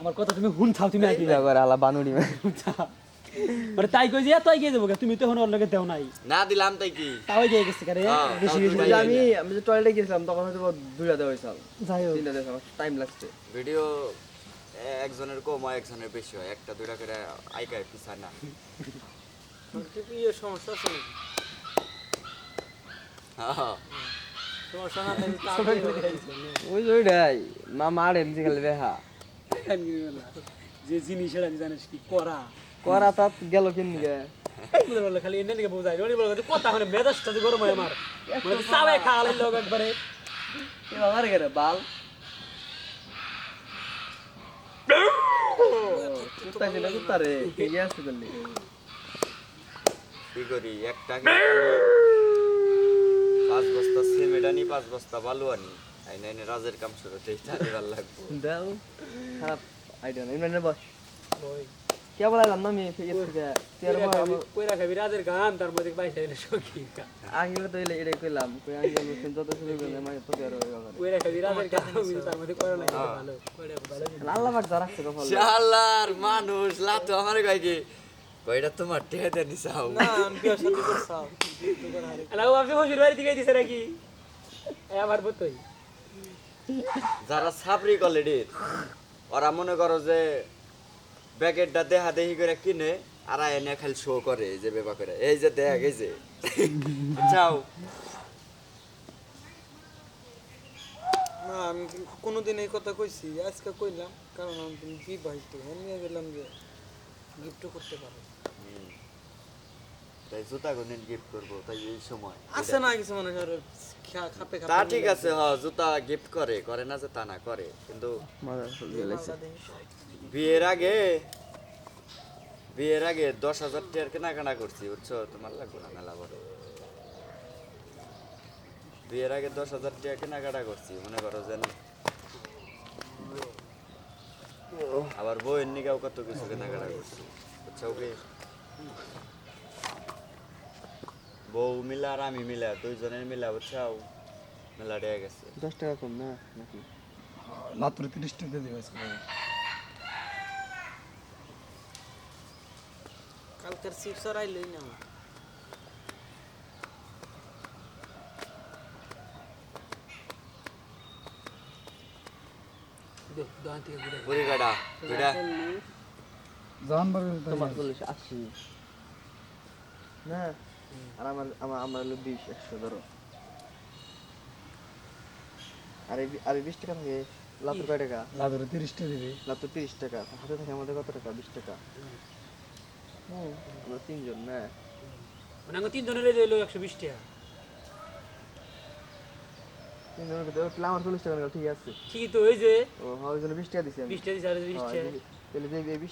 আমার কথা তুমি হুন খাও তুমি আগে। বিয়া করে আলা বানুড়ি মানে তাই কই যে এত এগিয়ে যাব কে? তুমি তো এখন ওর লগে দেও নাই। না দিলাম তাই কি? তাও এগিয়ে গেছে কারে হ্যাঁ, বেশি বেশি আমি আমি যে টয়লেটে গেছিলাম তখন হয়তো দুইটা দেওয়া হয়েছিল যাই হোক। তিনটা দেওয়া টাইম লাগছে। ভিডিও একজনের কম হয় একজনের বেশি হয়। একটা দুইটা করে আইকায় পিছায় না। ইয়ে সমস্যা আছে নাকি? হ্যাঁ। সমস্যা না হয়ে ওই যে ওইটাই মা মারে এমনি খালি বেহা যে জিনিস এটা জানিস কি করা? করা তাত গেল খালি এনে দিকে বোঝাই ওরে বলে কথা মানে মেজাজটা যে গরম হয় আমার। মানে খাওয়ালে লোক একবারে। গেলে বাল। কুত্তা ছিল কুত্তা রে কে আসতে করলি কি করি একটা পাঁচ বস্তা সিমেন্ট আনি পাঁচ বস্তা বালু আনি। আইনে আইনে রাজের কাম শুরু এইটা এবার লাগবো দাও খারাপ আইডিয়া না ইমরানের বস। কে বলাইলাম না আমি? ফেকে থেকে তের কইরা খাবি রাজের গান তার মধ্যে বাইসা এলে সখী আগে তো এলে এটাই কইলাম কই আগে আমি যত শুরু করলে মানে তো তের কইরা খাবি রাজের গান তার মধ্যে করে নাই ভালো আল্লাহ পাক যা রাখছে কপাল শালার মানুষ লাতো আমার কয় কি? কয়টা তোমার টেহে দেনি চাও না আমি বিয়ে শাদি করছাও আলাও আপনি হজুর বাড়ি থেকে দিছে নাকি? আমার বতই যারা সাপরি কোয়ালিটির ওরা মনে করো যে প্যাকেটটা দেহা দেহি করে কিনে আর এনে খালি শো করে এই যে বেবা করে। এই যে দেখ এই যে। চাও না আমি কোনোদিন এই কথা কইছি আজকে কইলাম কারণ আমি তুমি বিবাহিত এমনি গেলাম যে গিফটও করতে পারো তাই জুতা গুনিন গিফট করব তাই এই সময়। আছে না কিছু মানুষ আর খাপে খাপে তা ঠিক আছে হ জুতা গিফট করে করে না যে তা না করে কিন্তু মজা চলে গেছে বিয়ের আগে বিয়ের আগে দশ হাজার টাকার কেনাকাটা করছি বুঝছ? তোমার লাগবে না মেলা বড়? বিয়ের আগে দশ হাজার টাকা কেনাকাটা করছি মনে করো যেন। আবার বউয়ের নিগাও কত কিছু কেনাকাটা করছি বুঝছ? কি বউ মিলা আর আমি মিলা দুইজনের মিলা বুঝছাও? মেলা ডেয়া গেছে। দশ টাকা কম না নাকি? মাত্র 30 টাকা দিবে কালকের চিপস আর আইলই না বুড়ি জান বার তোমার না আর আমার আমার আমার হলো বিশ একশো ধরো। আরে আরে বিশ টাকা থাকে লাতুর কয় টাকা? লাদরে 30 টাকা দিবে। লাতুর তিরিশ টাকা। হাতে থাকে আমাদের কত টাকা? বিশ টাকা। হুম। আমরা তিনজন না? মানে আমরা তিন জনের লইলো 120 টাকা। তিনজনের আমার চল্লিশ টাকা ঠিক আছে। ঠিকই তো ওই যে ও হ্যাঁ ওই জন্য বিশ টাকা দিছি আমি। 20 টাকা দিছে আর 20 হ্যাঁ, টাকা। তাহলে যে বিশ